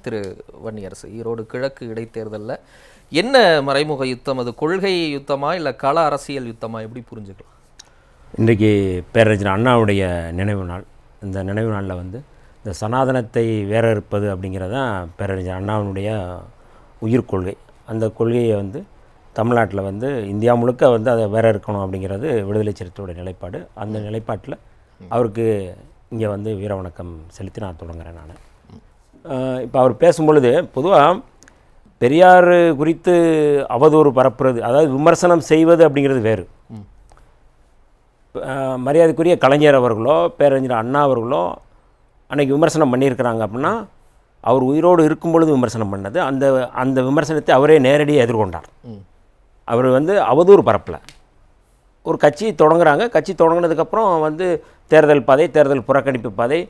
திரு வன்னியரசு. ஈரோடு கிழக்கு இடைத்தேர்தலில் என்ன மறைமுக யுத்தம்? அது கொள்கை யுத்தமா இல்லை கள அரசியல் யுத்தமா? எப்படி புரிஞ்சுக்கலாம்? இன்றைக்கு பேரறிஞர் அண்ணாவுடைய நினைவு நாள். இந்த நினைவு நாளில் வந்து இந்த சனாதனத்தை வேற இருப்பது அப்படிங்கிறதான் பேரறிஞர் அண்ணாவினுடைய உயிர் கொள்கை. அந்த கொள்கையை வந்து தமிழ்நாட்டில் வந்து இந்தியா முழுக்க வந்து அதை வேற இருக்கணும் அப்படிங்கிறது விடுதலை சிறுத்தையோட நிலைப்பாடு. அந்த நிலைப்பாட்டில் அவருக்கு இங்கே வந்து வீர வணக்கம் செலுத்தி நான் தொடங்குறேன் நான். இப்போ அவர் பேசும்பொழுது பொதுவாக பெரியார் குறித்து அவதூறு பரப்புறது அதாவது விமர்சனம் செய்வது அப்படிங்கிறது வேறு. மரியாதைக்குரிய கலைஞர் அவர்களோ பேரறிஞர் அண்ணா அவர்களோ அன்னைக்கு விமர்சனம் பண்ணியிருக்கிறாங்க அப்படின்னா அவர் உயிரோடு இருக்கும் பொழுது விமர்சனம் பண்ணது அந்த அந்த விமர்சனத்தை அவரே நேரடியாக எதிர்கொண்டார். அவர் வந்து அவதூறு பரப்பல. ஒரு கட்சி தொடங்குறாங்க கட்சி தொடங்கினதுக்கப்புறம் வந்து தேர்தல் பாதை தேர்தல் புறக்கணிப்பு பாதை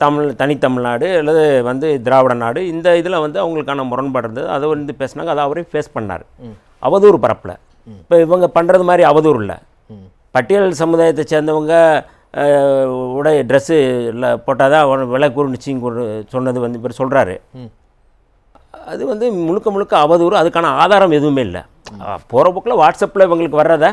தமிழ் தனித்தமிழ்நாடு அல்லது வந்து திராவிட நாடு இந்த இதில் வந்து அவங்களுக்கான முரண்பாடு இருந்தது. அதை வந்து பேசினாங்க அதை அவரே ஃபேஸ் பண்ணார். அவதூறு பரப்பல. இப்போ இவங்க பண்ணுறது மாதிரி அவதூறு இல்லை. பட்டியல் சமுதாயத்தை சேர்ந்தவங்க அஹ், உடை ட்ரெஸ்ஸு இல்லை போட்டால் தான் விலை கூறுனுச்சின்னு கூறு சொன்னது வந்து இவர் சொல்கிறாரு அது வந்து முழுக்க முழுக்க அவதூறு அதுக்கான ஆதாரம் எதுவுமே இல்லை. போகிற போக்கில் வாட்ஸ்அப்பில் இவங்களுக்கு வர்றதை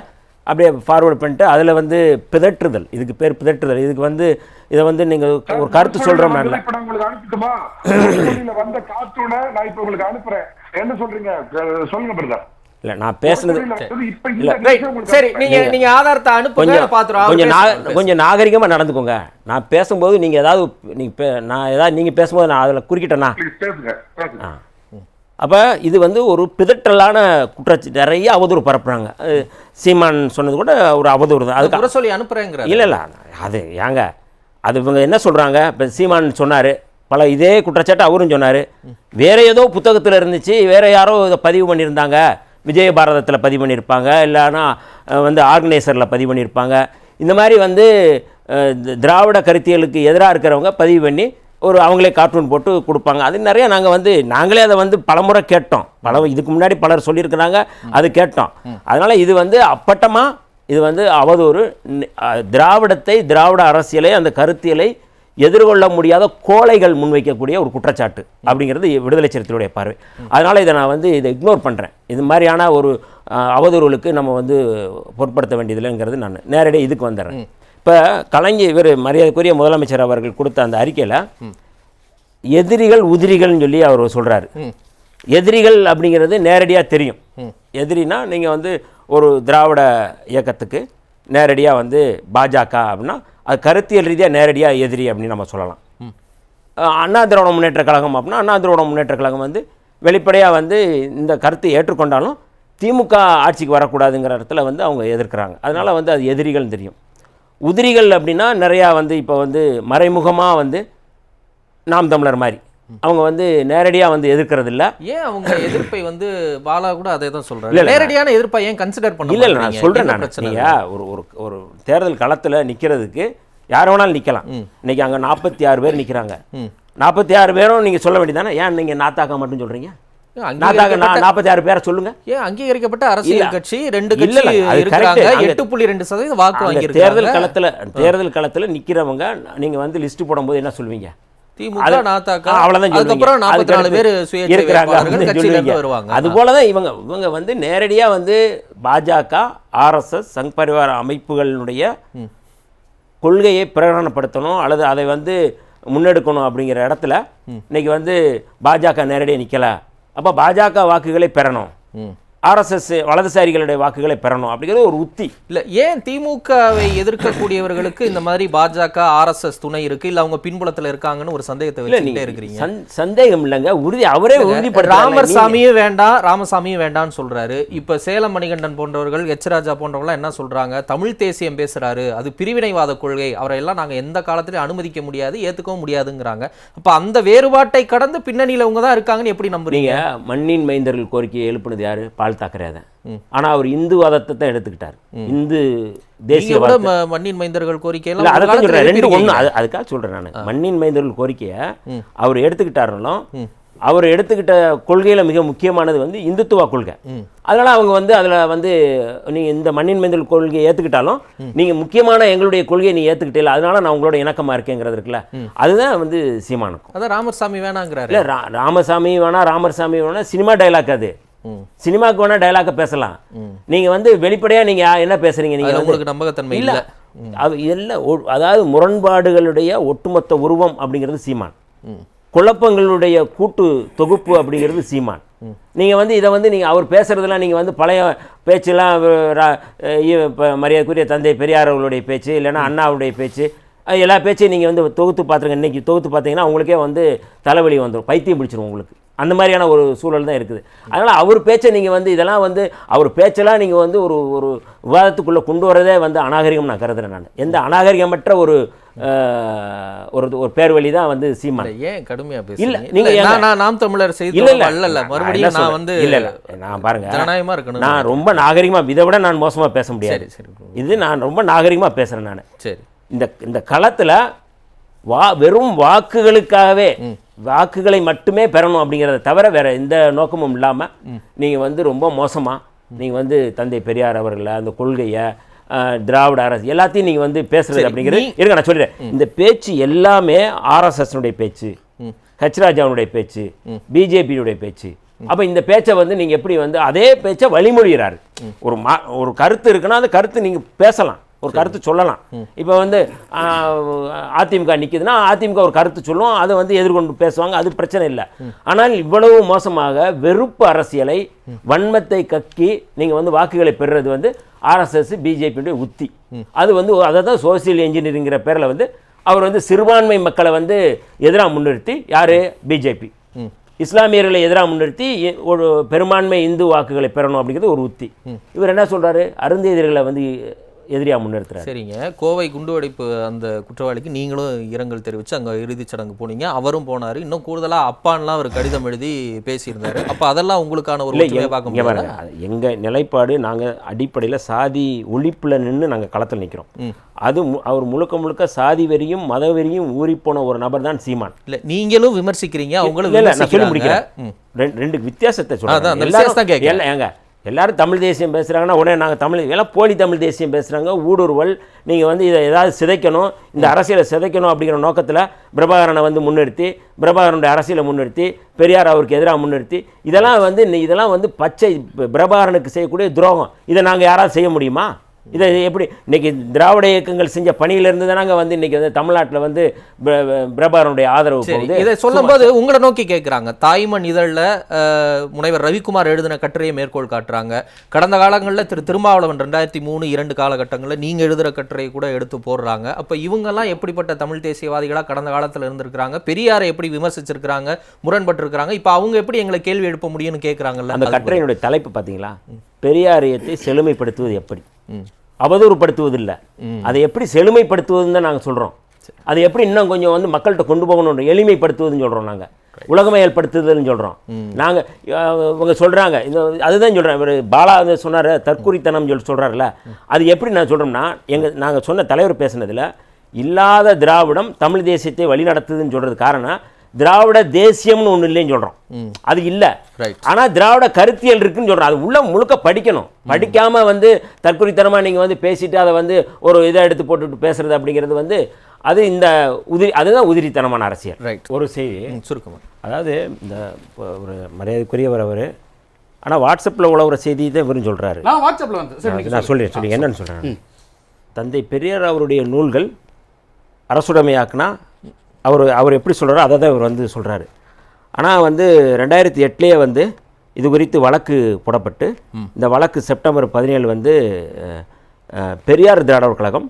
அப்படியே ஃபார்வர்ட் பண்ணிட்டு அதில் வந்து பிதற்றுதல். இதுக்கு பேர் பிதற்றுதல். இதுக்கு வந்து இதை வந்து நீங்கள் ஒரு கருத்து சொல்கிறோம் நல்ல இப்ப நான் உங்களுக்கு அனுப்பட்டுமா? புதுச்சேரியில வந்த கார்ட்டூனை நான் இப்ப உங்களுக்கு அனுப்புறேன். என்ன சொல்றீங்க? அஹ் சொல்லுங்க பிரதர். இல்லை நான் பேசுனது இல்ல, சரி அனுப்புறேன். நீங்க நீங்க ஆதாரத்தை அனுப்புங்க கொஞ்சம் பாத்துறோம் கொஞ்சம் நா கொஞ்சம் நாகரிகமாக நடந்துக்கோங்க. நான் பேசும்போது நீங்கள் ஏதாவது நீங்கள் பே நான் ஏதாவது நீங்கள் பேசும்போது நான் அதில் குறுக்கிட்டேன்னா பேசுங்க அப்போ இது வந்து ஒரு பிதற்றலான குற்றச்சாட்டு நிறைய அவதூறு பரப்புறாங்க. அது சீமான் சொன்னது கூட ஒரு அவதூறு தான். அதுக்கு சொல்லி அனுப்புறேங்கிற இல்லை இல்லை. அது ஏங்க? அது இவங்க என்ன சொல்கிறாங்க இப்போ சீமான் சொன்னார். பல இதே குற்றச்சாட்டு அவரும் சொன்னார். வேற ஏதோ புத்தகத்தில் இருந்துச்சு. வேற யாரோ இதை பதிவு பண்ணியிருந்தாங்க. விஜய பாரதத்தில் பதிவு பண்ணியிருப்பாங்க. இல்லைன்னா வந்து ஆர்கனைசரில் பதிவு பண்ணியிருப்பாங்க. இந்த மாதிரி வந்து திராவிட கருத்தியலுக்கு எதிராக இருக்கிறவங்க பதிவு பண்ணி ஒரு அவங்களே கார்ட்டூன் போட்டு கொடுப்பாங்க. அது நிறைய நாங்கள் வந்து நாங்களே அதை வந்து பலமுறை கேட்டோம். பல இதுக்கு முன்னாடி பலர் சொல்லியிருக்கிறாங்க அது கேட்டோம். அதனால் இது வந்து அப்பட்டமாக இது வந்து அவதூறு திராவிடத்தை திராவிட அரசியலை அந்த கருத்தியலை எதிர்கொள்ள முடியாத கோழைகள் முன்வைக்கக்கூடிய ஒரு குற்றச்சாட்டு அப்படிங்கிறது விடுதலை சிறுத்தையுடைய பார்வை. அதனால் இதை நான் வந்து இதை இக்னோர் பண்ணுறேன் இது மாதிரியான ஒரு அவதூறுகளுக்கு நம்ம வந்து பொருட்படுத்த வேண்டியதில்லைங்கிறது நான் நேரடியாக இதுக்கு வந்துடுறேன். இப்போ கலைஞர் இவர் மரியாதைக்குரிய முதலமைச்சர் அவர்கள் கொடுத்த அந்த அறிக்கையில் எதிரிகள் உதிரிகள்னு சொல்லி அவர் சொல்கிறாரு எதிரிகள் அப்படிங்கிறது நேரடியாக தெரியும். எதிரினா நீங்கள் வந்து ஒரு திராவிட இயக்கத்துக்கு நேரடியாக வந்து பாஜக அப்படின்னா அது கருத்தியல் ரீதியாக நேரடியாக எதிரி அப்படின்னு நம்ம சொல்லலாம். அண்ணா திராவிட முன்னேற்ற கழகம் அப்படின்னா அண்ணா திராவிட முன்னேற்ற கழகம் வந்து வெளிப்படையாக வந்து இந்த கருத்தை ஏற்றுக்கொண்டாலும் திமுக ஆட்சிக்கு வரக்கூடாதுங்கிற இடத்துல வந்து அவங்க எதிர்க்கிறாங்க. அதனால் வந்து அது எதிரிகள் தெரியும். உதிரிகள் அப்படின்னா நிறையா வந்து இப்போ வந்து மறைமுகமாக வந்து நாம் தமிழர் மாதிரி. அவங்க வந்து நேரடியாக வந்து எதிர்க்கிறது இல்ல ஏன் அவங்க எதிர்ப்பை வந்து பாலா கூட அதே தான் இல்ல. நேரடியான எதிர்ப்பை ஏன் கன்சிடர் பண்ண இல்லை நான்? சொல்கிறேன் நான். பிரச்சனை? நீங்கள் ஒரு ஒரு ஒரு தேர்தல் களத்தில் நிற்கிறதுக்கு யார் வேணாலும் நிற்கலாம் இன்னைக்கு அங்கே நாற்பத்தி ஆறு பேர் நிற்கிறாங்க நாற்பத்தி ஆறு பேரும் நீங்கள் சொல்ல வேண்டியதானே ஏன் நீங்கள் நாத்தாக்கா மட்டும் சொல்கிறீங்க நாற்பத்தி ஆறு பேரை சொல்லுங்கள் ஏன் அங்கீகரிக்கப்பட்ட அரசியல். கட்சி ரெண்டு கட்சி இருக்கிறாங்க. எட்டு புள்ளி ரெண்டு சதவீதம் வாக்கு வாங்கி தேர்தல் களத்தில் தேர்தல் களத்தில் நிற்கிறவங்க நீங்கள் வந்து லிஸ்ட் போடும்போது என்ன சொல்வீங்க திமுக நாத்தாக்கா சொல்லுவீங்க. அதுக்கப்புறம் நாற்பத்தி நாலு பேர் இருக்கிறாங்க சொல்லுவீங்க. வருவாங்க. அது போல தான் இவங்க இவங்க வந்து நேரடியாக வந்து பாஜக ஆர்எஸ்எஸ் சங் பரிவார அமைப்புகளினுடைய கொள்கையை பிரகடனப்படுத்தணும் அல்லது அதை வந்து முன்னெடுக்கணும் அப்படிங்கிற இடத்துல இன்னைக்கு வந்து பாஜக நேரடியாக நிற்கல அப்போ பாஜக வாக்குகளை பெறணும். ஆர்எஸ்எஸ் வலதுசாரிகளுடைய வாக்குகளை பெறணும் அப்படிங்கிறது ஒரு உத்தி. இல்ல ஏன் திமுகவை எதிர்க்கக்கூடியவர்களுக்கு இந்த மாதிரி பாஜக ஆர்எஸ்எஸ் துணை இருக்கு? இல்ல அவங்க பின்புலத்துல இருக்காங்கன்னு ஒரு சந்தேகத்தை வச்சுக்கிட்டே இருக்கிறீங்க. சந்- சந்தேகம் இல்லைங்க. உறுதி அவரே உறுதிப்படுத்துறாங்க. ராமர் சாமியும் வேண்டாம் ராமசாமியும் வேண்டாம்னு சொல்றாரு. இப்ப சேலம் மணிகண்டன் போன்றவர்கள் எச் ராஜா போன்றவங்க என்ன சொல்றாங்க? தமிழ் தேசியம் பேசுறாரு. அது பிரிவினைவாத கொள்கை. அவரை எல்லாம் நாங்க எந்த காலத்திலயும் அனுமதிக்க முடியாது ஏத்துக்கவும் முடியாதுங்கிறாங்க. அப்ப அந்த வேறுபாட்டை கடந்து பின்னணியில அவங்க தான் இருக்காங்கன்னு எப்படி நம்புறீங்க? மண்ணின் மைந்தர்கள் கோரிக்கையை எழுப்புனது யாரு? பால் தாக்கரே தான் ஆனா அவர் இந்துவாதத்தை தான் எடுத்துக்கிட்டார். இந்து தேசிய மண்ணின் மைந்தர்கள் இல்ல கோரிக்கையெல்லாம் ஒரு அதை காலத்துல சொல்றேன் ரெண்டு அது அதுக்காக சொல்றேன் நான். மண்ணின் மைந்தர்கள் கோரிக்கையை அவர் எடுத்துக்கிட்டாருனாலும் அவர் எடுத்துக்கிட்ட கொள்கையில் மிக முக்கியமானது வந்து இந்துத்துவ கொள்கை. அதனால அவங்க வந்து அதில் வந்து நீங்க இந்த மண்ணின் மைந்தல் கொள்கையை ஏற்றுக்கிட்டாலும் நீங்க முக்கியமான எங்களுடைய கொள்கையை நீ ஏற்றுக்கிட்டே அதனால நான் உங்களோட இணக்கமா இருக்கேங்கிறது இருக்குல்ல. அதுதான் வந்து சீமானுக்கும். அதான் ராமர்சாமி வேணாங்கிறாரு. இல்லை ராமசாமி வேணா ராமர்சாமி வேணா சினிமா டைலாக் அது. சினிமாக்கு வேணா டைலாக்க பேசலாம். நீங்க வந்து வெளிப்படையா நீங்க என்ன பேசுறீங்க நீங்க உங்களுக்கு நம்பகத்தன்மை இல்ல. இல்ல. அது ஒ- அதாவது முரண்பாடுகளுடைய ஒட்டுமொத்த உருவம் அப்படிங்கிறது சீமான். குழப்பங்களுடைய கூட்டு தொகுப்பு அப்படிங்கிறது சீமான். நீங்க வந்து இதை வந்து நீங்க அவர் பேசுறதெல்லாம் நீங்க வந்து பழைய பேச்செல்லாம் மரியாதைக்குரிய தந்தை பெரியார் அவர்களுடைய பேச்சு இல்லைன்னா அண்ணாவுடைய பேச்சு எல்லா பேச்சையும் நீங்க வந்து தொகுத்து பார்த்துருங்க. இன்னைக்கு தொகுத்து பார்த்தீங்கன்னா உங்களுக்கே வந்து தலைவலி வந்துடும் பைத்தியம் பிடிச்சிரும் உங்களுக்கு. அந்த மாதிரியான ஒரு சூழல் தான் இருக்குது. அதனால் அவர் பேச்சை நீங்கள் வந்து இதெல்லாம் வந்து அவர் பேச்செல்லாம் நீங்கள் வந்து ஒரு ஒரு விவாதத்துக்குள்ளே கொண்டு வரதே வந்து அநாகரிகம் நான் கருதுறேன் நான். எந்த அநாகரிகமற்ற ஒரு ஒரு ஒரு பேர் வழி தான் வந்து சீமான். இல்ல, ஏன் கடுமையா இல்ல, பேசுறீங்க? நீங்க இல்ல, ஏங்க- நான் நாம் தமிழர் செய்தி இல்ல இல்ல. இல்ல நான் மறுபடியும் நான்? வந்து இல்ல இல்ல. நான் பாருங்க. ஜனநாயகமா இருக்கணும் நான் ரொம்ப நாகரிகமா இதை விட நான் மோசமா பேச முடியாது. சரி சரி. இது நான் ரொம்ப நாகரிகமா பேசுறேன் நான். சரி. இந்த இந்த களத்துல வா வெறும் வாக்குகளுக்காகவே வாக்குகளை மட்டுமே பெறணும் அப்படிங்கிறத தவிர வேற எந்த நோக்கமும் இல்லாம நீங்க வந்து ரொம்ப மோசமா நீங்க வந்து தந்தை பெரியார் அவர்களை அந்த கொள்கையை திராவிட அரசு எல்லாத்தையும் நீங்க வந்து பேசுறது அப்படிங்கிறது இருங்க நான் சொல்றேன் இந்த பேச்சு எல்லாமே ஆர்எஸ்எஸ்னுடைய பேச்சு. ஹெச் ராஜாவுடைய பேச்சு பிஜேபியுடைய பேச்சு. அப்ப இந்த பேச்சை வந்து நீங்க எப்படி வந்து அதே பேச்சை வழிமொழிகிறாரு. ஒரு மா ஒரு கருத்து இருக்குன்னா அந்த கருத்து நீங்க பேசலாம். ஒரு கருத்து சொல்லலாம். இப்போ வந்து அதிமுக நிக்குதுன்னா அதிமுக ஒரு கருத்து சொல்லும் அதை வந்து எதிர்கொண்டு பேசுவாங்க அது பிரச்சனை இல்லை. ஆனால் இவ்வளவு மோசமாக வெறுப்பு அரசியலை வன்மத்தை கக்கி நீங்க வந்து வாக்குகளை பெறுறது வந்து ஆர்எஸ்எஸ் பிஜேபியுடைய உத்தி. அது வந்து அதை தான் சோசியல் இன்ஜினியரிங்கிற பேரில் வந்து அவர் வந்து சிறுபான்மை மக்களை வந்து எதிராக முன்னிறுத்தி யாரு? பிஜேபி இஸ்லாமியர்களை எதிராக முன்னிறுத்தி ஒரு பெரும்பான்மை இந்து வாக்குகளை பெறணும் அப்படிங்கிறது ஒரு உத்தி. இவர் என்ன சொல்றாரு? அருந்ததியர்களை வந்து எதிரியா முன்னிறுத்துறாரு. சரிங்க. கோவை குண்டுவெடிப்பு அந்த குற்றவாளிக்கு நீங்களும் இரங்கல் தெரிவிச்சு அங்க இறுதிச் சடங்கு போனீங்க. அவரும் போனாரு. இன்னும் கூடுதலா அப்பான்லாம் ஒரு கடிதம் எழுதி பேசியிருந்தாரு. அப்ப அதெல்லாம் உங்களுக்கான ஒரு பார்க்க முடியாது பாருங்க. அது எங்க நிலைப்பாடு நாங்க அடிப்படையில சாதி ஒழிப்புல நின்று நாங்க களத்தில் நிக்கிறோம். அது அவர் முழுக்க முழுக்க சாதி வெறியும் மத வெறியும் ஊறிப்போன ஒரு நபர் தான் சீமான். இல்ல நீங்களும் விமர்சிக்கிறீங்க அவங்களும் இல்ல, நான் சொல்லி முடிக்கிறேன். ரெண்டு வித்தியாசத்தை கேட்கிறேன். எல்லாரும் ஏங்க எல்லாரும் தமிழ் தேசியம் பேசுகிறாங்கன்னா உடனே நாங்கள் தமிழ் எல்லாம் போலி தமிழ் தேசியம் பேசுகிறாங்க ஊடுருவல் நீங்கள் வந்து இதை ஏதாவது சிதைக்கணும் இந்த அரசியலை சிதைக்கணும் அப்படிங்கிற நோக்கத்தில் பிரபாகரனை வந்து முன்னிறுத்தி பிரபாகரனுடைய அரசியலை முன்னிறுத்தி பெரியார் அவருக்கு எதிராக முன்னிறுத்தி இதெல்லாம் வந்து இதெல்லாம் வந்து பச்சை பிரபாகரனுக்கு செய்யக்கூடிய துரோகம். இதை நாங்கள் யாராவது செய்ய முடியுமா? இதை எப்படி இன்னைக்கு திராவிட இயக்கங்கள் செஞ்ச பணியிலிருந்து தானங்க வந்து இன்னைக்கு வந்து தமிழ்நாட்டுல வந்து பிர- பிர- பிரபாகரனுடைய ஆதரவு போகுது. இதை சொல்லும்போது உங்களை நோக்கி கேட்குறாங்க தாய்மண் இதழில் முனைவர் ரவிக்குமார் எழுதின கட்டுரையை மேற்கோள் காட்டுறாங்க. கடந்த காலங்களில் திரு திருமாவளவன் ரெண்டாயிரத்தி மூணு இரண்டு காலகட்டங்களில் நீங்கள் எழுதுகிற கட்டுரையை கூட எடுத்து போடுறாங்க. அப்போ இவங்கெல்லாம் எப்படிப்பட்ட தமிழ் தேசியவாதிகளாக கடந்த காலத்தில் இருந்திருக்கிறாங்க? பெரியாரை எப்படி விமர்சிச்சிருக்கிறாங்க? முரண்பட்டிருக்கிறாங்க? இப்போ அவங்க எப்படி எங்களை கேள்வி எழுப்ப முடியும்னு கேட்குறாங்கல்ல அந்த கட்டுரையினுடைய தலைப்பு பார்த்தீங்களா பெரியாரியத்தை செழுமைப்படுத்துவது எப்படி? ம். அவதூறுப்படுத்துவது இல்லை அதை எப்படி செழுமைப்படுத்துவதுன்னு தான் நாங்கள் சொல்கிறோம் அதை எப்படி இன்னும் கொஞ்சம் வந்து மக்கள்கிட்ட கொண்டு போகணும் எளிமைப்படுத்துவதுன்னு சொல்கிறோம் நாங்கள் உலகமயல்படுத்துதல்னு சொல்கிறோம் நாங்கள் இவங்க சொல்கிறாங்க இந்த அதுதான் சொல்கிறேன் இவர் பாலா வந்து சொன்னார் தற்குறித்தனம் சொல்லி சொல்கிறாருல அது எப்படி நான் சொல்கிறோம்னா எங்கள் நாங்கள் சொன்ன தலைவர் பேசுனதில் இல்லாத திராவிடம் தமிழ் தேசியத்தை வழிநடத்துதுன்னு சொல்கிறது காரணம் திராவிட தேசியம்னு ஒன்று இல்லைன்னு சொல்கிறோம் அது இல்லை. Right. ஆனா திராவிட கருத்தியல் இருக்குன்னு சொல்றோம். அது உள்ள முழுக்க படிக்கணும். படிக்காம வந்து தற்குறித்தனமா நீங்க வந்து பேசிட்டு அதை வந்து ஒரு இதை எடுத்து போட்டுட்டு பேசுறது அப்படிங்கிறது வந்து அது இந்த உதிரி அதுதான் உதிரித்தனமான அரசியல். ரைட் ஒரு செய்தி. சுருக்கமா. அதாவது இந்த இப்போ ஒரு மரியாதைக்குரியவர் அவர் ஆனா வாட்ஸ்அப்ல உழவுற செய்தி தான் இவரும் சொல்றாரு. நான் வாட்ஸ்அப்ல வந்து நான் சொல்றேன் சொல்லுங்க. என்னன்னு சொல்றேன். தந்தை பெரியார் அவருடைய நூல்கள் அரசுடைமையாக்குனா அவர் அவர் எப்படி சொல்றாரோ அதை தான் இவர் வந்து சொல்றாரு. ஆனால் வந்து ரெண்டாயிரத்தி எட்டுலேயே வந்து இது குறித்து வழக்கு போடப்பட்டு இந்த வழக்கு செப்டம்பர் பதினேழு வந்து பெரியார் திராவிடர் கழகம்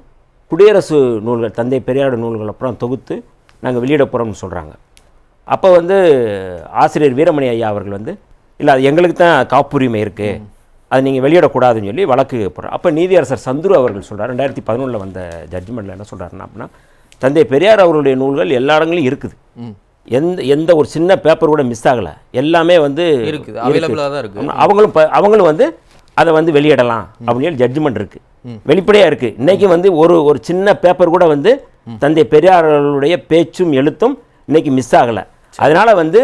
குடியரசு நூல்கள் தந்தை பெரியார் நூல்கள் அப்புறம் தொகுத்து நாங்கள் வெளியிட போகிறோம்னு சொல்கிறாங்க அப்போ வந்து ஆசிரியர் வீரமணி ஐயா அவர்கள் வந்து இல்லை அது எங்களுக்கு தான் காப்புரிமை இருக்குது அது நீங்கள் வெளியிடக்கூடாதுன்னு சொல்லி வழக்கு போடுறோம் அப்போ நீதியரசர் சந்துரு அவர்கள் சொல்றார். ரெண்டாயிரத்தி பதினொன்றில் வந்த ஜட்ஜ்மெண்ட்டில் என்ன சொல்கிறாருன்னா அப்படின்னா தந்தை பெரியார் அவருடைய நூல்கள் எல்லா இடங்களிலும் இருக்குது. எந்த எந்த ஒரு சின்ன பேப்பர் கூட மிஸ் ஆகலை. எல்லாமே வந்து இருக்குது. அவைலபிளாக தான் இருக்கு ஆமா, அவங்களும் அவங்களும் வந்து அதை வந்து வெளியிடலாம் அப்படின்னு ஜட்ஜ்மெண்ட் இருக்கு. வெளிப்படையா இருக்கு. இன்னைக்கு வந்து ஒரு ஒரு சின்ன பேப்பர் கூட வந்து தந்தை பெரியார் அவர்களுடைய பேச்சும் எழுத்தும் இன்னைக்கு மிஸ் ஆகல. அதனால வந்து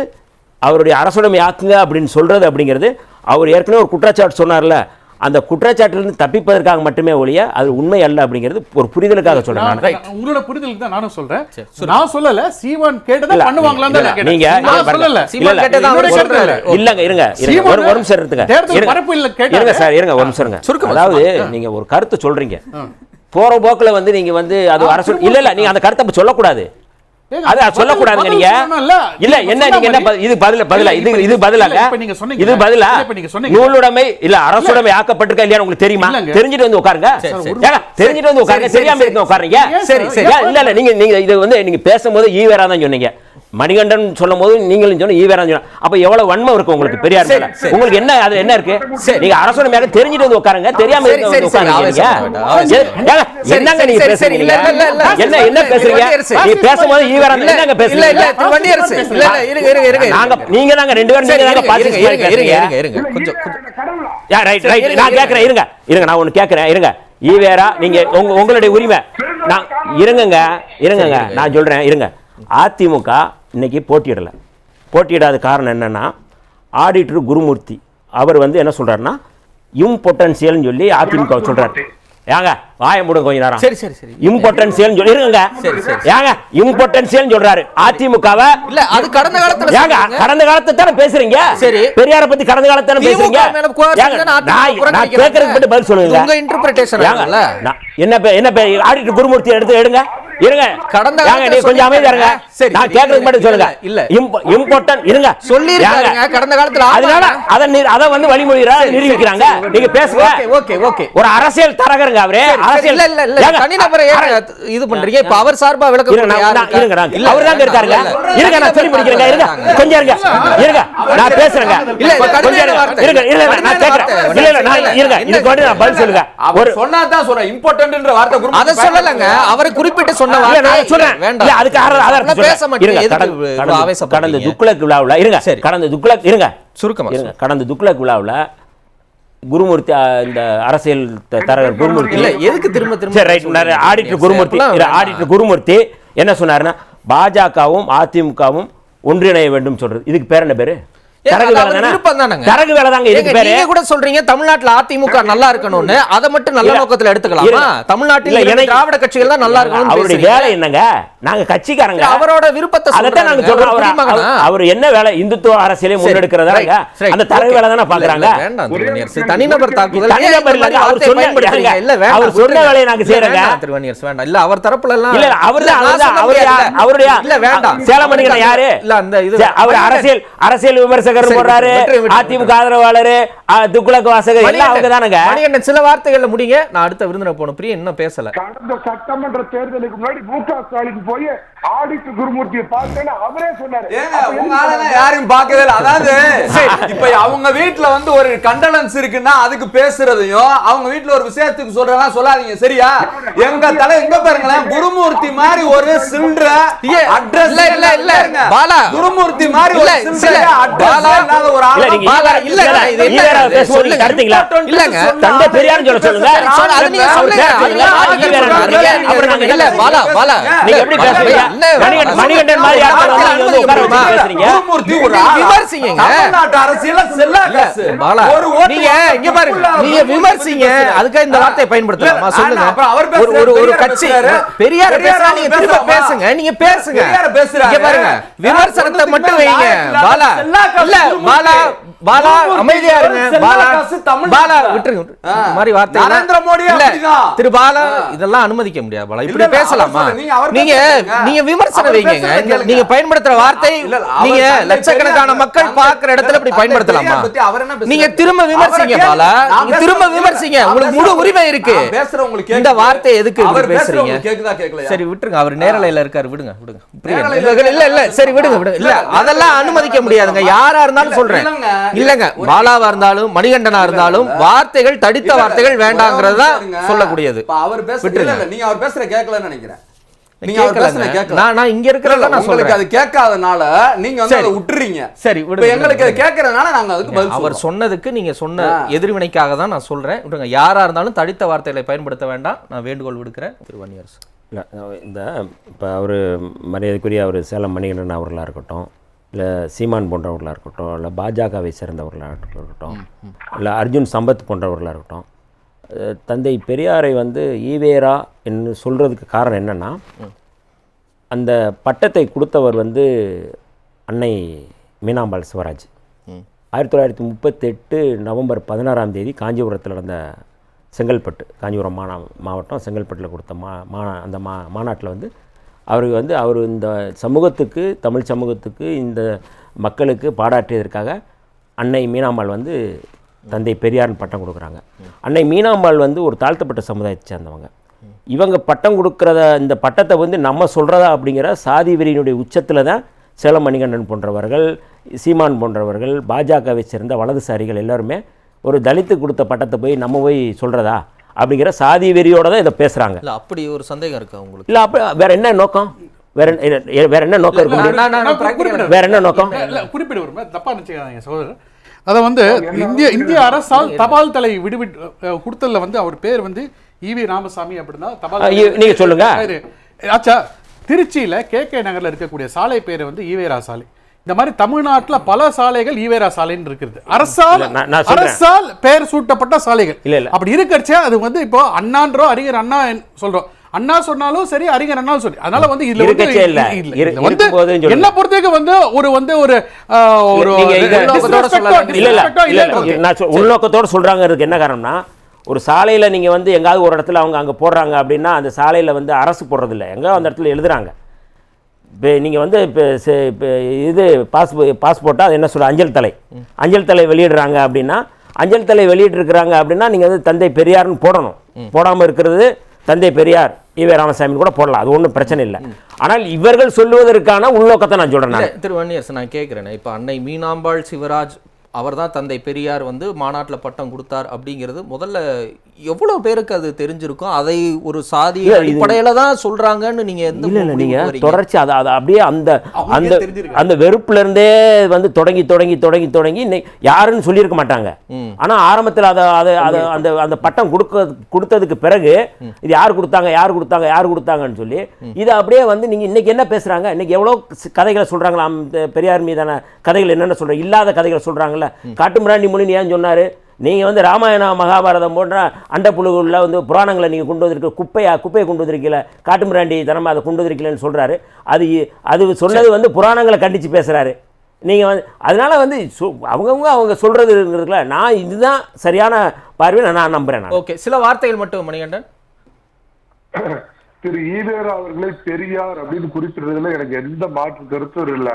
அவருடைய அரசுடைமை ஆக்குங்க அப்படின்னு சொல்றது அப்படிங்கிறது அவர் ஏற்கனவே ஒரு குற்றச்சாட்டு சொன்னார்ல அந்த குற்றச்சாட்டிலிருந்து தப்பிப்பதற்காக மட்டுமே ஒழிய அது உண்மை அல்ல அப்படிங்கிறது ஒரு புரிதலுக்காக சொல்றேன் உங்களோட புரிதலுக்கு தான் நானும் சொல்றேன். நான் சொல்லல சீமான் கேட்டதா கேட்டேன். நீங்க சொல்லல. இல்லங்க இருங்க ஒரு ஒரு நிமிஷம் இருங்க. பரப்பு இல்ல கேட்டாரு. இருங்க சார் இருங்க ஒரு நிமிஷம் இருங்க. சுருக்கமா அதாவது நீங்க ஒரு கருத்து சொல்றீங்க. போற போக்குல வந்து நீங்க வந்து அது அரசு இல்ல இல்ல நீங்க அந்த கருத்தை சொல்லக்கூடாது. சொல்லக்கூடாதுங்க நீங்க. இல்ல என்ன நீங்க என்ன? இது பதில பதிலா இது இது பதிலாங்க. இது பதிலா. நூலுடைமை இல்ல அரசுடைமை ஆக்கப்பட்டிருக்கா இல்லையா உங்களுக்கு தெரியுமா. தெரிஞ்சிட்டு வந்து உட்காருங்க. தெரிஞ்சிட்டு வந்து உட்காருங்க. தெரியாம உட்காருங்க. சரி? சார்? சரி. இல்ல இல்ல நீங்க நீங்க இது வந்து நீங்க பேசும்போது ஈவேரா தான் சொன்னீங்க. மணிகண்டன் சொல்லும் போது நீங்களும் சொன்ன ஈவேரா சொன்ன அப்ப எவ்வளவு வன்மம் இருக்கு உங்களுக்கு? பெரியார் மேல. உங்களுக்கு என்ன அது என்ன இருக்கு? நீங்க அரசுடைமையாக தெரிஞ்சிட்டு வந்து உட்காருங்க. தெரியாம என்னங்க நீங்க. பேசுறீங்க? என்ன என்ன பேசுறீங்க. நீ பேசும்போது ஈவேரா இல்ல, என்னங்க இல்ல, இல்ல, பேசுறீங்க. நாங்க நீங்க தாங்க ரெண்டு பேரும் நீங்க தாங்க இருங்க. கொஞ்சம் ரைட் ரைட் நான் இருங்க. கேட்கறேன் இருங்க. இருங்க. நான் ஒன்னு கேட்கறேன் இருங்க. ஈவேரா நீங்க உங்க உங்களுடைய உரிமை. நான் இருங்கங்க இருங்கங்க. நான் சொல்றேன் இருங்க. அதிமுக இன்னைக்கு போட்டியிடல. போட்டியிடாத காரணம் என்னன்னா ஆடிட்டர் குருமூர்த்தி அவர் வந்து என்ன சொல்றாருன்னா இம்பொட்டன்சியல்னு சொல்லி அதிமுக வை சொல்றாரு ஏங்க வாய மூடுங்க கொஞ்ச நேரம். சரி சரி சரி. சொல்லி சரி, சரி. ஏங்க இம்பொட்டன்சியல் சொல்றாரு. அதிமுகவை இல்ல அது கடந்த காலத்துல ஏங்க. கடந்த காலத்தை தானே பேசுறீங்க? சரி. பெரியார பத்தி கடந்த காலத்தை தானே திமுக பேசுறீங்க? நான் கேட்கறதுக்கு மட்டும் பதில் சொல்லுங்க. உங்க interpretation ஏங்க, என்ன என்ன ஆடிட்டர் குருமூர்த்தி எடுத்து எடுங்க. இருங்க. கடந்த ஏங்க, காலத்துல நீ கொஞ்சம் அமைதியா இருங்க. சரி, நான் இல்ல, மட்டும் சொல்லுங்க. இல்ல, இம்பார்ட்டன்ட் இருங்க. சொல்லியிருக்காருங்க, ஏங்க, கடந்த காலத்துல. அதனால அத அத வந்து வழிமொழிகிறா நிரூபிக்கிறாங்க. நீங்க பேசுங்க. Okay okay okay. ஒரு அரசியல் தரகருங்க அவரே. அரசியல் இல்ல இல்ல தனிநபரை இது பண்றீங்க? இப்ப அவர் சார்பா விளக்கம் இருங்க இல்ல, அவர் தாங்க இருக்காருங்க. இல்ல, இல்ல. இருங்க நான் சொல்லி முடிக்கிறேங்க இருங்க. கொஞ்சம் இருங்க. இருங்க நான் பேசுறேங்க. இல்ல, இது கடுமையான கொஞ்சம் இருங்க. வார்த்தை. இருங்க இல்ல இல்ல நான் கடுமையான கேக்குறேன். வார்த்தை. இல்ல இல்ல நான் இல்ல, இருங்க. என்ன இதுக்கு வந்து நான் பதில் சொல்லுங்க. அவர் சொன்னாதான் சொல்றேன். இம்பார்ட்டன்ட்ன்ற வார்த்தை அத சொல்லலங்க. அவரை குறிப்பிட்டு சொன்ன இல்ல வார்த்தை நான் சொல்றேன். இல்ல அதுக்கு ஆதாரம் பேச. மாட்டீங்க. எதுக்கு ஆவேசப்படுறீங்க? கடந்த துக்ளக் விழாவுல இருங்க. கடந்த துக்ளக் இருங்க. சுருக்கமா இருங்க கடந்த துக்ளக் விழாவுல குருமூர்த்தி இந்த அரசியல் தரகர் குருமூர்த்தி. இல்ல எதுக்கு திரும்ப திரும்ப சரி right? Auditor Gurumurthy. Auditor Gurumurthy என்ன சொன்னாருன்னா பாஜகவும் அதிமுகவும் ஒன்றிணைய வேண்டும் சொல்றது. இதுக்கு பேர் என்ன பேரு? தரகு வேலை தாங்க இதுக்கு பேரு கூட சொல்றீங்க தமிழ்நாட்டுல அதிமுக நல்லா இருக்கணும்னு அதை மட்டும் நல்ல இல்ல. நோக்கத்துல எடுத்துக்கலாமா. தமிழ்நாட்டில் திராவிட கட்சிகள் தான் நல்லா இருக்கணும்னு அவருடைய. வேலை என்னங்க நாங்க கட்சிக்காரங்க அவரோட விருப்பத்தை அதைத்தான் நாங்க சொல்றாருங்க. சொல்றோம் ஒரு அவர் குடிமகனா? அவர்- அவர் என்ன வேலை இந்துத்துவ அரசியலை முன்னெடுக்கிறதாங்க Right, right. அந்த தரகு Okay. வேலை தானே இல்ல, பாக்குறாங்க. தனிநபர் தாக்குதல் தனிநபர் இல்ல, அவர் சொன்ன- இல்ல, அவர் சொன்ன. வேலையை நாங்க இல்ல, செய்யறோங்க. வேண்டாம், திருவண்ணியரசு, வேண்டாம். இல்ல, அவர் தரப்புல எல்லாம் இல்ல அவரு அவருடைய இல்ல, வேண்டாம். யாரு இல்ல, அந்த இது அவர் அரசியல் அரசியல் விமர்சகர் சரி, போடுறாரு அதிமுக ஆதரவாளர் துக்குளக்கு வாசகர் எல்லாம் அவங்க தானுங்க மணிகண்டன் சில வார்த்தைகள்ல முடிங்க. நான் அடுத்த விருந்தினர் போகணும். பிரியா இன்னும் பேசல. கடந்த சட்டமன்ற தேர்தலுக்கு முன்னாடி மு க ஸ்டாலின் போய் ஆடிட்டர் குருமூர்த்தியை பார்த்தேன்னு அவரே சொன்னாரு. யாரையும் பார்க்கவே இல்லை. அதாவது இப்ப அவங்க வீட்ல வந்து ஒரு கண்டலன்ஸ் இருக்குன்னா அதுக்கு பேசுறதையும் அவங்க வீட்ல ஒரு விசேஷத்துக்கு சொல்றதெல்லாம் சொல்லாதீங்க சரியா? எங்க தலை எங்க பாருங்களேன் குருமூர்த்தி மாதிரி ஒரு சில்ற அட்ரஸ் இல்ல, இல்ல, இல்ல. பாலா. குருமூர்த்தி மாதிரி ஒரு. சில்ற அட்ரஸ் தந்தை சொல்ல சொல்லுங்க. மணிகண்டன் மாதிரி விமர்சிங்க. அதுக்காக இந்த வார்த்தையை பயன்படுத்தலாமா? இல்ல, சொல்லுங்க. ஆனா, அப்புறம் அவர் ஒரு ஒரு கட்சி. பெரியார நீங்க திரும்ப? பேசுங்க. நீங்க பேசுங்க. பாருங்க. விமர்சனத்தை மட்டும் வைங்க பாலா இல்ல குருமூர்த்தி. பாலா அமைதியா இருங்க. பாலா. பாலா விட்டுருங்க மாதிரி வார்த்தை நரேந்திர மோடி. திரு பாலா இதெல்லாம் அனுமதிக்க முடியாது பாலா. இப்படி பேசலாமா? நீங்க அவர் நீங்க விமர்சனம் வைங்க. நீங்க பயன்படுத்துற வார்த்தை நீங்க லட்சக்கணக்கான மக்கள் பாக்குற இடத்துல இப்படி பயன்படுத்தலாமா? நீங்க திரும்ப விமர்சிங்க பாலா. நீங்க திரும்ப விமர்சிங்க. உங்களுக்கு முழு உரிமை இருக்கு. இந்த. வார்த்தை எதுக்கு அவர் பேசுறீங்க? சரி விட்டுருங்க. அவர் நேரலையில இருக்காரு. விடுங்க விடுங்க. இல்ல இல்ல. சரி விடுங்க விடுங்க. இல்ல அதெல்லாம் அனுமதிக்க முடியாதுங்க. யாரா இருந்தாலும் சொல்றேன். இல்லங்க. பாலாவா இருந்தாலும் மணிகண்டனா இருந்தாலும் வார்த்தைகள் தடித்த வார்த்தைகள் வேண்டாங்கிறது. சொல்லக்கூடியது இப்ப அவர் பேசுறது நீங்க அவர் பேசுற கேட்கலன்னு நினைக்கிறேன் நீங்க அவர். பேசுற கேட்கல நான் இங்க இருக்கிறத நான் உங்களுக்கு அது சொல்றேன் கேட்காதனால நீங்க வந்து சரி. அதை விட்டுறீங்க சரி எங்களுக்கு அது நாங்க அதுக்கு பதில் அவர். சொன்னதுக்கு நீங்க சொன்ன. எதிர்வினைக்காக தான் நான் சொல்றேன் விடுங்க யாரா இருந்தாலும் தடித்த வார்த்தைகளை பயன்படுத்த வேண்டாம் நான் வேண்டுகோள் விடுக்கிறேன் இல்ல, இந்த இப்போ அவர் மரியாதைக்குரிய அவர் சேலம் மணிகண்டன் அவர்களாக இருக்கட்டும் இல்லை சீமான் போன்றவர்களாக இருக்கட்டும் இல்லை பாஜகவை சேர்ந்தவர்களாக இருக்கட்டும் இல்லை அர்ஜுன் சம்பத் போன்றவர்களாக இருக்கட்டும் தந்தை பெரியாரை வந்து ஈவேரா என்று சொல்கிறதுக்கு காரணம் என்னென்னா அந்த பட்டத்தை கொடுத்தவர் வந்து அன்னை மீனாம்பாள் சிவராஜ். ஆயிரத்தி தொள்ளாயிரத்தி முப்பத்தெட்டு நவம்பர் பதினாறாம் தேதி காஞ்சிபுரத்தில் நடந்த செங்கல்பட்டு காஞ்சிபுரம் மாநா மாவட்டம் செங்கல்பட்டில் கொடுத்த மா மா அந்த மா மாநாட்டில் வந்து அவருக்கு வந்து அவர் இந்த சமூகத்துக்கு தமிழ் சமூகத்துக்கு இந்த மக்களுக்கு பாடாற்றியதற்காக அன்னை மீனாம்பாள் வந்து தந்தை பெரியார்னு பட்டம் கொடுக்குறாங்க. அன்னை மீனாம்பாள் வந்து ஒரு தாழ்த்தப்பட்ட சமுதாயத்தை சேர்ந்தவங்க. இவங்க பட்டம் கொடுக்குறத இந்த பட்டத்தை வந்து நம்ம சொல்கிறதா அப்படிங்கிற சாதி வெறியினுடைய உச்சத்தில் தான் சேலம் மணிகண்டன் போன்றவர்கள் சீமான் போன்றவர்கள் பாஜகவை சேர்ந்த வலதுசாரிகள் எல்லாருமே ஒரு தலித்து கொடுத்த பட்டத்தை போய் நம்ம போய் சொல்கிறதா அப்படிங்கிற சாதி வெறியோட தான் இதை பேசுகிறாங்க இல்ல அப்படி ஒரு சந்தேகம் இருக்கா உங்களுக்கு? இல்லை அப்போ வேற என்ன நோக்கம்? வேற என்ன- வேற என்ன நோக்கம் இருக்க. வேற என்ன நோக்கம்? குறிப்பிட வருமா தப்பா நினைச்சுக்காதீங்க சகோதரர். அதை வந்து இந்திய இந்திய அரசால் தபால் தலை விடுவிட் அஹ், கொடுத்ததுல வந்து அவர் பேர் வந்து ஈவி ராமசாமி அப்படின்னா தபால் நீங்க சொல்லுங்க. ஆச்சா திருச்சியில கே கே நகர்ல இருக்கக்கூடிய சாலை பேர் வந்து ஈவேரா சாலை இந்த மாதிரி தமிழ்நாட்டுல பல சாலைகள் ஈவேரா சாலைன்னு இருக்குது. அரசால். அரசால் பெயர் சூட்டப்பட்ட சாலைகள். இல்ல, இல்ல. அப்படி இருக்கறச்சே அது வந்து இப்போ அண்ணான்றோம் அறிஞர் அண்ணா சொல்றோம். அண்ணா சொன்னாலும் சரி அறிஞர் அண்ணாலும் சரி. அதனால வந்து இதுல வந்து இருக்கச்சே வந்து. என்ன பொறுத்தவரைக்கும் வந்து ஒரு வந்து ஒரு ஒரு உள்நோக்கத்தோட disrespect-ஆ- சொல்லலாம். இல்ல இல்ல. disrespect-ஆ இல்ல இல்லைன்னு இல்ல, நான் சொல்- உள்நோக்கத்தோட சொல்றாங்கிறதுக்கு என்ன காரணம்னா ஒரு சாலையில நீங்க வந்து எங்காவது ஒரு இடத்துல அவங்க அங்க போடுறாங்க அப்படின்னா அந்த சாலையில வந்து அரசு போடுறது இல்ல எங்க அந்த இடத்துல எழுதுறாங்க. இப்போ நீங்கள் வந்து இப்போ இது பாஸ் பாஸ்போர்ட்டாக அது என்ன சொல்ற அஞ்சல் தலை. அஞ்சல் தலை வெளியிடுறாங்க அப்படின்னா அஞ்சல் தலை வெளியிட்டிருக்கிறாங்க அப்படின்னா நீங்கள் வந்து தந்தை பெரியார்னு போடணும். போடாமல் இருக்கிறது தந்தை பெரியார் ஈவே ராமசாமின்னு கூட போடலாம். அது ஒன்றும் பிரச்சனை இல்லை. ஆனால் இவர்கள் சொல்லுவதற்கான உள்நோக்கத்தை நான் சொல்கிறேன் திரு வன்னியரசு நான் கேட்குறேன் இப்போ அன்னை மீனாம்பாள் சிவராஜ் அவர்தான் தந்தை பெரியார் வந்து மாநாட்டில் பட்டம் கொடுத்தார் அப்படிங்கிறது முதல்ல எவ்வளவு பேருக்கு அது தெரிஞ்சிருக்கும்? அதை ஒரு சாதி அடிப்படையில தான் சொல்றாங்கன்னு நீங்க எந்த இல்ல இல்ல முடிவுக்கு நீங்க வரீங்க? தொடர்ச்சி அதை அதை அப்படியே அந்த அந்த. அந்த வெறுப்புல இருந்தே வந்து தொடங்கி தொடங்கி தொடங்கி தொடங்கி யாருன்னு சொல்லியிருக்க மாட்டாங்க. ஆனா ஆரம்பத்துல அதை அதை அதை அந்த அந்த பட்டம் கொடுக்க கொடுத்ததுக்கு பிறகு இது யார் கொடுத்தாங்க யார் கொடுத்தாங்க யார் கொடுத்தாங்கன்னு சொல்லி இதை அப்படியே வந்து நீங்க இன்னைக்கு என்ன பேசுறாங்க? இன்னைக்கு எவ்வளவு சி- கதைகளை சொல்றாங்களா அந்த பெரியார் மீதான கதைகள் என்னென்ன சொல்றாங்க இல்லாத கதைகளை சொல்றாங்கல்ல காட்டுமிராண்டி மொழி ஏன் சொன்னாரு? நீங்க வந்து ராமாயண மகாபாரதம் போன்ற அண்டப்புழுகுள்ள வந்து புராணங்களை நீங்க கொண்டு வந்திருக்க குப்பையா குப்பையை கொண்டு வந்திருக்கீல? காட்டுமிராண்டி தனமா அதை கொண்டு வந்திருக்கீங்கன்னு சொல்றாரு. அது அது சொன்னது வந்து புராணங்களை கண்டிச்சு பேசுறாரு. நீங்க வந்து அதனால வந்து அவங்கவங்க அவங்க சொல்றதுங்கிறதுல நான் இதுதான் சரியான பார்வையை நான் நம்புறேன் நான். ஓகே சில வார்த்தைகள் மட்டும் மணிகண்டன். திரு ஈவேரா அவர்களை பெரியார் அப்படின்னு குறிப்பிடுறதுல எனக்கு எந்த மாற்று கருத்தும் இல்ல.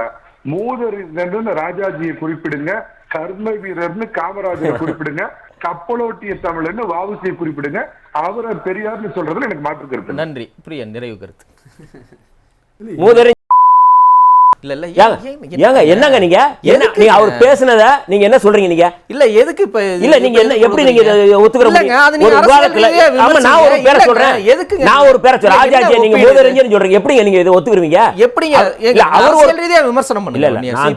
மூதறிஞர்னு ராஜாஜியை குறிப்பிடுங்க. கர்ம வீரர்னு காமராஜரை குறிப்பிடுங்க கப்பலோட்டிய தமிழன்னு வாவுசியை குறிப்பிடுங்க அவரை பெரியார்னு சொல்றதுல எனக்கு மாற்று கருத்து. நன்றி பிரியன் நிறைவு கருத்து இல்ல இல்ல ஏங்க என்னங்க நீங்க என்ன எதுக்கு நீங்க அவர் பேசுனத நீங்க என்ன சொல்றீங்க நீங்க இல்ல எதுக்கு இப்ப இல்ல நீங்க என்ன எப்படி நீங்க ஒத்துக்கிற இல்லங்க, அது முடியும் ஆமா நான் ஒரு. பேரை சொல்றேன் எதுக்குங்க? நான் ஒரு பேரை சொல்றேன் ராஜாஜி நீங்க ஒப்பீடு? மூதறிஞர்னு சொல்றீங்க எப்படிங்க நீங்க இதை ஒத்துக்குருவீங்க எப்படிங்க இல்ல, அவர் ஒரு- ரீதியா விமர்சனம் இப்ப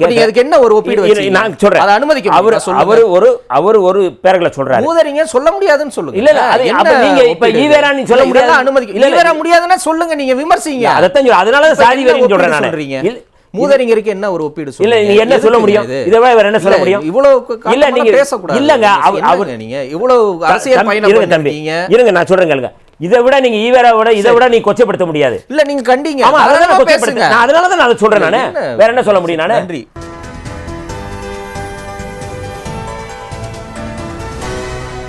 நீங்க. அதுக்கு என்ன ஒரு ஒப்பீடு? நான் சொல்றேன் அதை அனுமதிக்க அவர். அவர் ஒரு அவர் ஒரு பேர்களை சொல்றாரு மூதறிங்க சொல்ல முடியாதுன்னு சொல்லுங்க இல்ல, இல்ல, அது அப்ப நீங்க இப்ப ஒப்பீடு? ஈவேரான்னு சொல்ல முடியாது. அனுமதிக்க. ஈவேரா முடியாதுன்னா சொல்லுங்க நீங்க விமர்சிங்க அதைத்தான் சொல்றேன். அதனால சாதி வெறின்னு சொல்றேன் நானு. மூதறிஞருக்கு என்ன ஒரு ஒப்பீடு இல்ல? நீங்க என்ன சொல்ல முடியும்? இது? விட வேற என்ன சொல்ல முடியும்? இவ்வளவு இல்ல நீங்க பேசக்கூடாது. இல்லங்க அவர் நீங்க? இவ்வளவு அரசியல் பயணம் இருங்க தம்பி. இருங்க நான் சொல்றேன் கேளுங்க. இதை விட நீங்க ஈவேரா விட இதை விட நீ கொச்சப்படுத்த முடியாது. இல்ல நீங்க கண்டீங்க. ஆமா அதனால நான் அதனால தான் நான் சொல்றேன் நானு? வேற என்ன சொல்ல முடியும் நானு? நன்றி.